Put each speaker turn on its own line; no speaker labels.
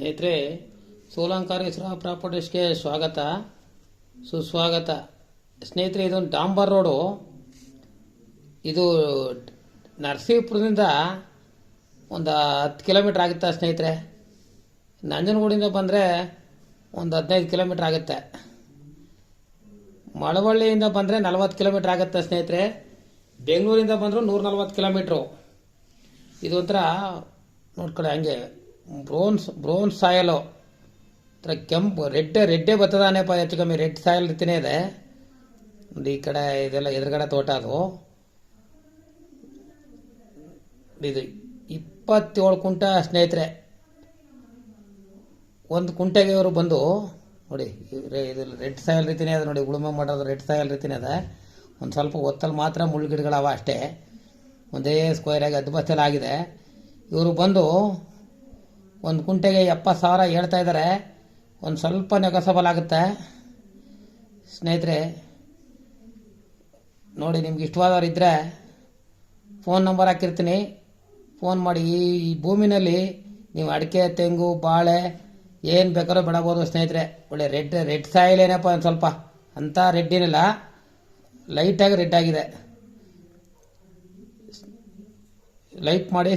ಸ್ನೇಹಿತರೆ ಸೋಲಂಕಾರೇಶ್ವರ ಪ್ರಾಪರ್ಟೀಸ್ಗೆ ಸ್ವಾಗತ. ಸುಸ್ವಾಗತ. ಸ್ನೇಹಿತರೆ, ಇದೊಂದು ಡಾಂಬರ್ ರೋಡು. ಇದು ನರಸೀಪುರದಿಂದ ಒಂದು ಹತ್ತು ಕಿಲೋಮೀಟ್ರ್ ಆಗುತ್ತೆ ಸ್ನೇಹಿತರೆ. ನಂಜನಗೂಡಿಂದ ಬಂದರೆ ಒಂದು ಹದಿನೈದು ಕಿಲೋಮೀಟ್ರ್ ಆಗುತ್ತೆ. ಮಳವಳ್ಳಿಯಿಂದ ಬಂದರೆ ನಲವತ್ತು ಕಿಲೋಮೀಟ್ರ್ ಆಗುತ್ತೆ ಸ್ನೇಹಿತರೆ. ಬೆಂಗಳೂರಿಂದ ಬಂದರೂ ನೂರ ನಲ್ವತ್ತು ಕಿಲೋಮೀಟ್ರು. ಇದೊಂಥರ ನೋಡ್ಕೊಳ್ಳಿ, ಹಂಗೆ ಬ್ರೋನ್ಸ್ ಬ್ರೋನ್ಸ್ ಸಾಯಲು. ಥರ ಕೆಂಪು, ರೆಡ್, ರೆಡ್ಡೇ ಬರ್ತದಾನೆಪ್ಪ ಹೆಚ್ಚು ಕಮ್ಮಿ ರೆಡ್ ಸಾಯಲ್ ರೀತಿನೇ ಇದೆ. ಒಂದು ಈ ಕಡೆ ಇದೆಲ್ಲ ಎದುರುಗಡೆ ತೋಟ ಅದು. ಇದು ಇಪ್ಪತ್ತೇಳು ಕುಂಟ ಸ್ನೇಹಿತರೆ. ಒಂದು ಕುಂಟೆಗೆ ಇವರು ಬಂದು, ನೋಡಿ ಇದು ರೆಡ್ ಸಾಯಲ್ ರೀತಿನೇ ಇದೆ, ನೋಡಿ ಉಳುಮೆ ಮಾಡೋದು ರೆಡ್ ಸಾಯಲ್ ರೀತಿನೇ ಇದೆ. ಒಂದು ಸ್ವಲ್ಪ ಒತ್ತಲ್ಲಿ ಮಾತ್ರ ಮುಳ್ಳು ಗಿಡಗಳವ ಅಷ್ಟೇ. ಒಂದೇ ಸ್ಕ್ವೇರಾಗಿ ಅದ್ಬಸ್ತಲ್ಲಿ ಆಗಿದೆ ಇವರು ಬಂದು ಒಂದು ಕುಂಟೆಗೆ ಎಪ್ಪತ್ತು ಸಾವಿರ ಹೇಳ್ತಾ ಇದ್ದಾರೆ. ಒಂದು ಸ್ವಲ್ಪ ನೆಗಸಬಲ್ ಆಗುತ್ತೆ ಸ್ನೇಹಿತರೆ, ನೋಡಿ, ನಿಮ್ಗೆ ಇಷ್ಟವಾದವ್ರು ಇದ್ದರೆ ಫೋನ್ ನಂಬರ್ ಹಾಕಿರ್ತೀನಿ. ಫೋನ್ ಮಾಡಿ, ಈ ಈ ಭೂಮಿನಲ್ಲಿ ನೀವು ಅಡಿಕೆ, ತೆಂಗು, ಬಾಳೆ ಏನು ಬೇಕಾದ್ರೂ ಬೆಳಬೋದು ಸ್ನೇಹಿತರೆ. ಒಳ್ಳೆ ರೆಡ್ ರೆಡ್ ಸಾಯಿಲ್ ಏನಪ್ಪ ಒಂದು ಸ್ವಲ್ಪ ಅಂಥ ರೆಡ್ ಏನಿಲ್ಲ ಲೈಟಾಗಿ ರೆಡ್ ಆಗಿದೆ. ಲೈಕ್ ಮಾಡಿ